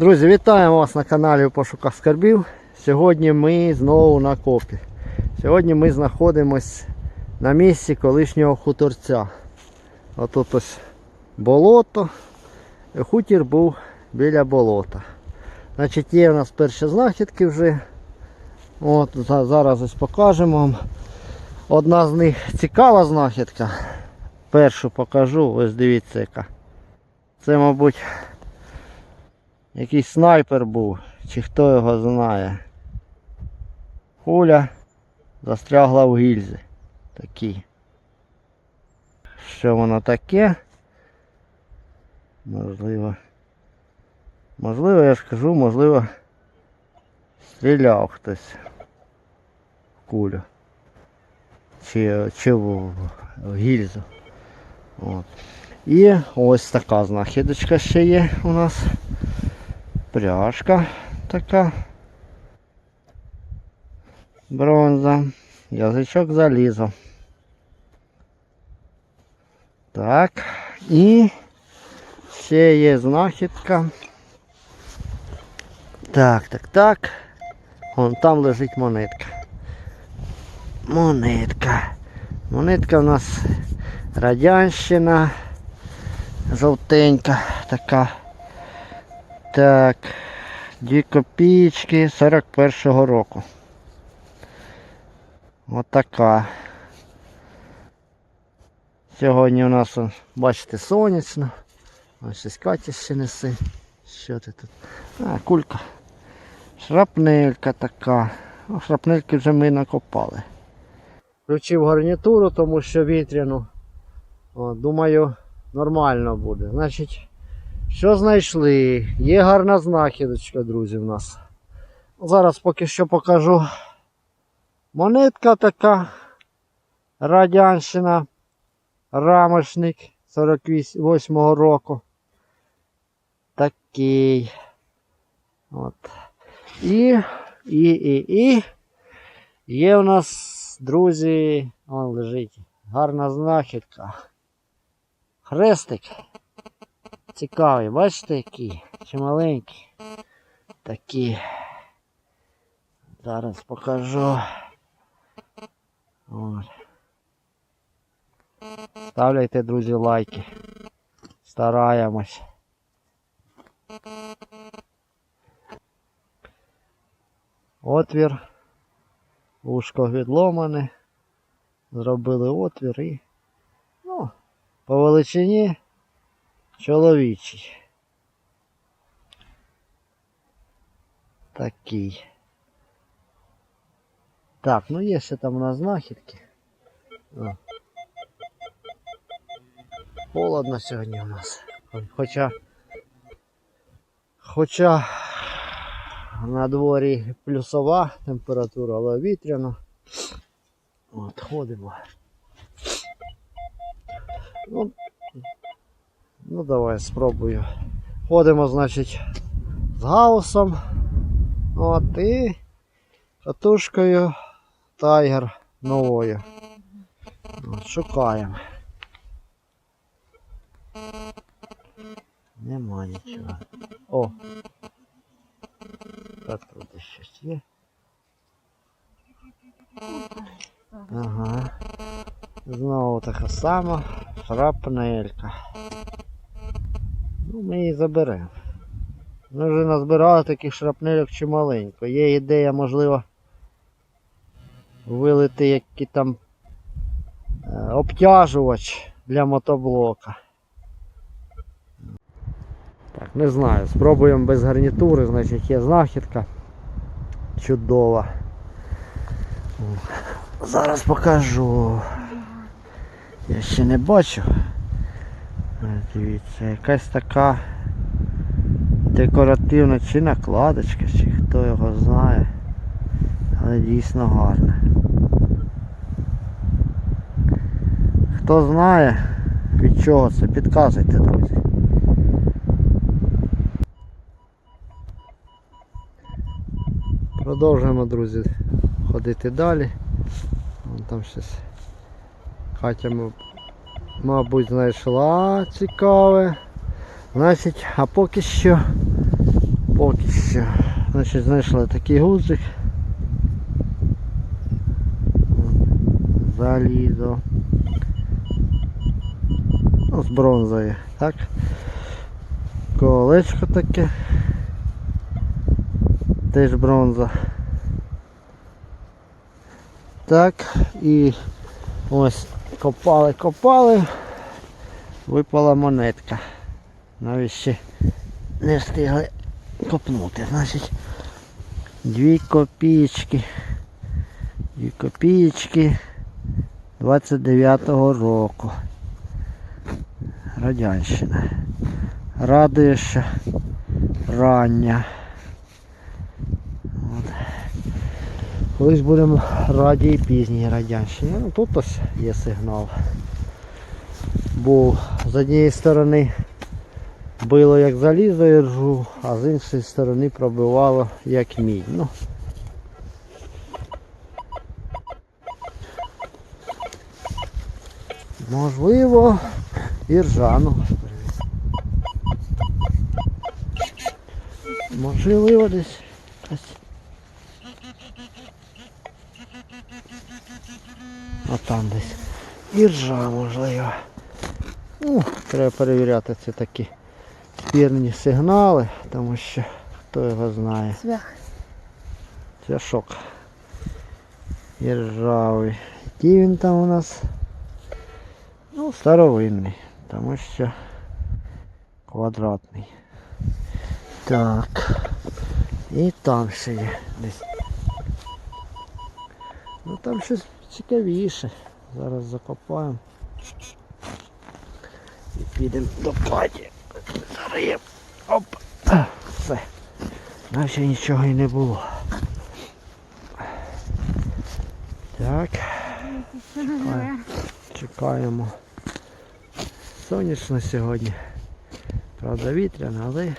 Друзі, вітаємо вас на каналі у пошуках скарбів. Сьогодні ми знову на копі. Сьогодні ми знаходимось на місці колишнього хуторця. Отут ось болото. Хутір був біля болота. Значить, є у нас перші знахідки вже. От, зараз ось покажемо вам. Одна з них цікава знахідка. Першу покажу, ось дивіться яка. Це, мабуть, якийсь снайпер був, чи хто його знає. Куля застрягла в гільзі. Такі. Що воно таке? Можливо. Можливо, я ж кажу, можливо, стріляв хтось в кулю. Чи, чи в, в гільзу. От. І ось така знахідочка ще є у нас. Пряжка така. Бронза. Язичок залізо. Так. І ще є знахідка. Так, так, так. Вон там лежить монетка. Монетка. Монетка у нас радянщина. Жовтенька така. Так. Дві копійки 41-го року. Отака. Сьогодні у нас, бачите, сонячно. Ось щось Катя ще несе. Що ти тут? А, кулька. Шрапнелька така. Ну, шрапнельки вже ми накопали. Включив гарнітуру, тому що вітряну. О, думаю, нормально буде. Значить, що знайшли? Є гарна знахідочка, друзі, в нас. Зараз поки що покажу. Монетка така. Радянщина. Рамошник 48-го року. Такий. От. І, і, і, і. Є у нас, друзі, он лежить. Гарна знахідка. Хрестик. Цікавий, бачите який? Чи маленький? Такі. Зараз покажу. От. Ставляйте, друзі, лайки. Стараємось. Отвір. Ушко відломане. Зробили отвір і. Ну, по величині чоловічий. Такий. Так, ну є ще там у нас знахідки. О. Холодно сьогодні у нас. Хоча. Хоча на дворі плюсова температура, але вітряно. От, ходимо. Ну, ну давай спробую. Ходимо, значить, з гаусом. От і катушкою тайгер новою. Шукаємо. Нема нічого. О! Так тут щось є. Ага. Знову така сама шрапнелька. Ми її заберемо. Ми вже назбирали таких шрапнельок чималенько. Є ідея, можливо, вилити який там е, обтяжувач для мотоблока. Так, не знаю, спробуємо без гарнітури, значить є знахідка. Чудова. Зараз покажу. Я ще не бачу. Ось Дивіться, якась така декоративна чи накладочка, чи хто його знає. Але дійсно гарна. Хто знає від чого це, підказуйте, друзі. Продовжуємо, друзі, ходити далі. Вон там щось Катя, м- мабуть, знайшла цікаве. Значить, а поки що Поки що. Значить, знайшли такий гудзик. Залізо. Ну, з бронзою, так? Колечко таке. Теж бронза. Так, і ось копали, копали, випала монетка. Навіть ще не встигли копнути. Значить, дві копійки. Дві копійки 29-го року. Радянщина. Радує, що рання. Колись будемо раді і пізній радянщині. Ну тут ось є сигнал. Був з однієї сторони било як залізо і ржу, а з іншої сторони пробивало як мідь. Ну, можливо, і ржану. Можливо десь якась. А там десь. І ржа можливо. Ну, треба перевіряти це такі спірні сигнали, тому що хто його знає. Цвях. Це шок. І ржавий. Який він там у нас? Ну, старовинний, тому що квадратний. Так. І там ще є десь. Ну там щось цікавіше. Зараз закопаємо. І підемо до паті. Є. Оп. Все. Наче нічого і не було. Так. Чекаємо. Чекаємо. Сонячно сьогодні. Правда вітряно, але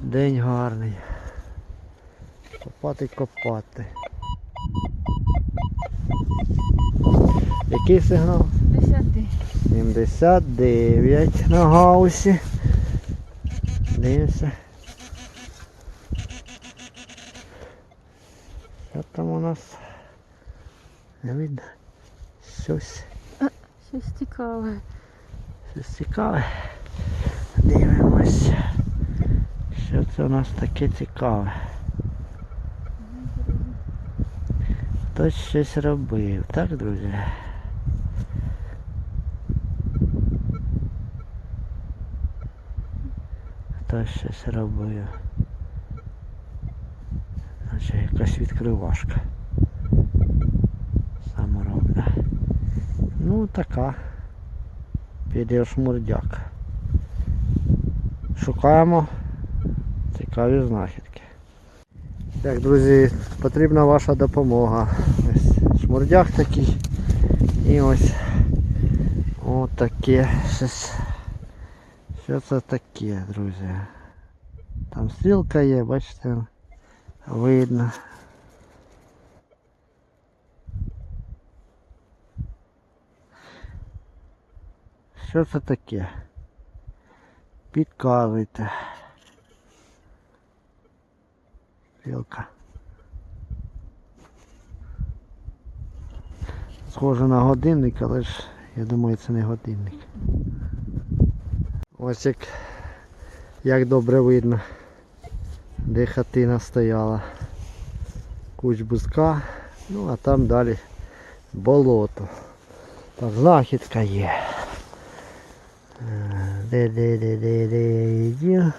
день гарний. Копати, копати. Який сигнал? Десятий. 79 на гаусі. Дивимося. Що там у нас? Не видно. Щось, Щось цікаве. щось цікаве. Дивимось. Що це у нас таке цікаве? Хтось щось робив, так, друзі? Хтось щось робив. Наче якась відкривашка. Саморобна. Ну така. Піде шмурдяк. Шукаємо цікаві знахідки. Так, друзі, потрібна ваша допомога. Ось шмурдяк такий. І ось отаке щось. Що це таке, друзі? Там стрілка є, бачите, видно. Що це таке? Підказуйте. Стрілка. Схоже на годинник, але ж я думаю це не годинник. Ось як, як добре видно, де хатина стояла. Куч бузка, ну а там далі болото. Так, знахідка є. Е, Де, де, де, де, де є.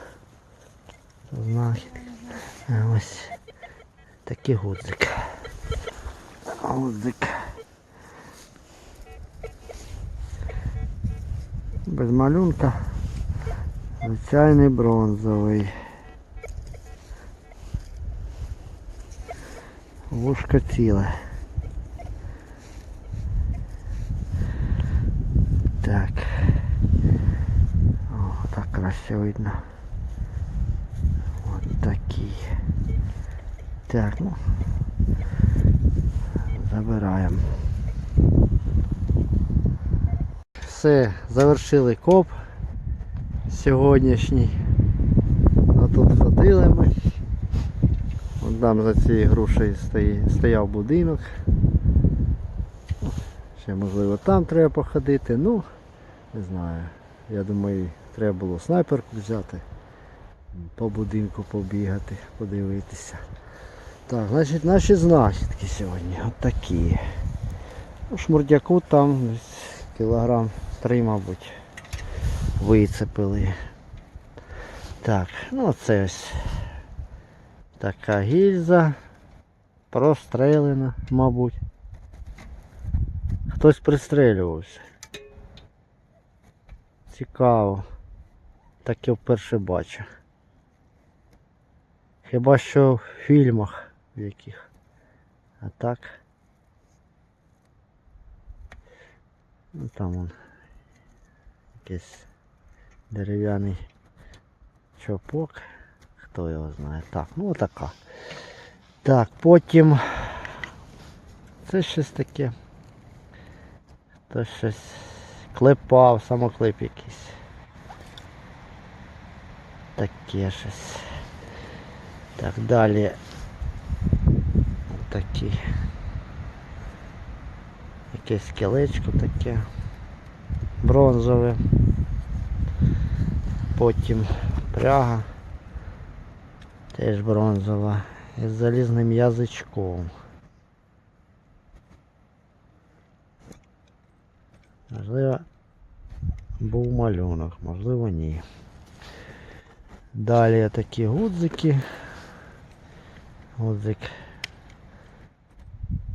Знахідка. Ось такий гудзик. Гудзик. Без малюнка. Звичайний бронзовий. Вушко ціле. Так. О, так краще видно. От такий. Так, ну. Забираємо. Все, завершили коп сьогоднішній. А тут ходили ми. там за цією грушею стояв будинок. Ще можливо там треба походити. Ну, не знаю. Я думаю, треба було снайперку взяти. По будинку побігати, подивитися. Так, значить наші знахідки сьогодні. От такі. У шмурдяку там кілограм три, мабуть, вицепили. Так, ну це ось така гільза. Прострелена, мабуть. Хтось пристрелювався. Цікаво. Так я вперше бачу. Хіба що в фільмах в яких. А так. Ну там он якийсь дерев'яний чопок. Хто його знає. Так, ну отака. Так, потім це щось таке. Хтось щось клепав, самоклеп якийсь. Таке щось. Так, далі. Такі. Якесь кілечко таке. Бронзове. Потім пряга. Теж бронзова. Із залізним язичком. Можливо, був малюнок, можливо ні. Далі такі гудзики. Гудзик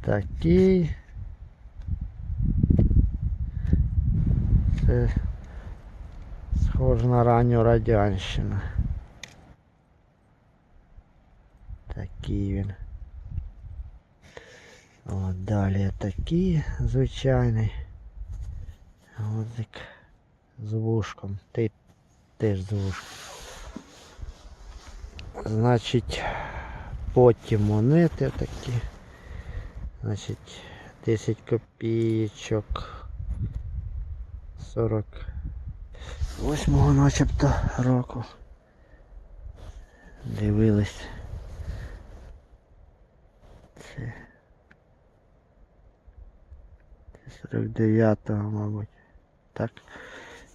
такий. Це Схож на ранню радянщину. Такий він. От далі такий звичайний. От так з вушком. ты теж з вушком. Значить, потім монети такі. Значить, 10 копійок. 40 восьмого начебто року. Дивились. Це 49-го, мабуть. Так.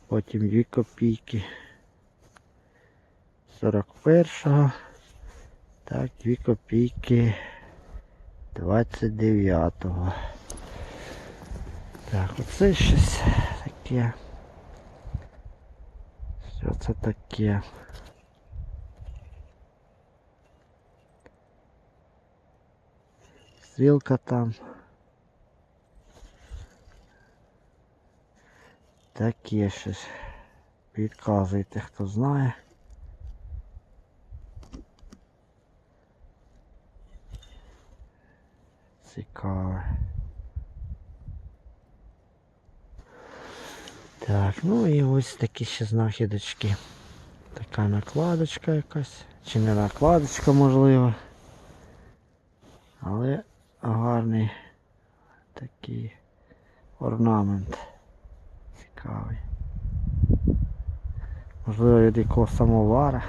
Потім дві копійки. 41-го. Так, дві копійки 29-го. Так, оце щось таке. Що це таке? Стрілка там. Таке щось. Підказуйте, хто знає. Цікаве. Так, ну і ось такі ще знахідочки. Така накладочка якась. Чи не накладочка можливо. Але гарний такий орнамент. Цікавий. Можливо від якогось самовара.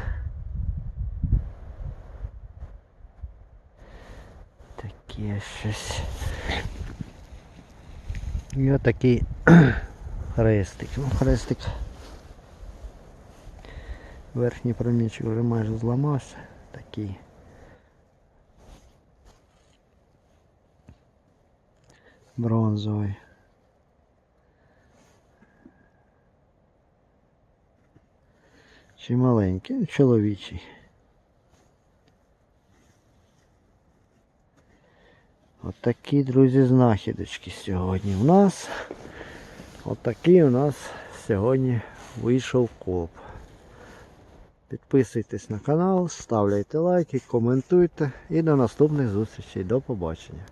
Таке щось. І отакий хрестик. Ну, хрестик. Верхній промічок вже майже зламався. Такий. Бронзовий. Чи маленький, ну, чоловічий. От друзі, знахідочки сьогодні в нас. От у нас сьогодні вийшов коп. Підписуйтесь на канал, ставляйте лайки, коментуйте і до наступних зустрічей. До побачення.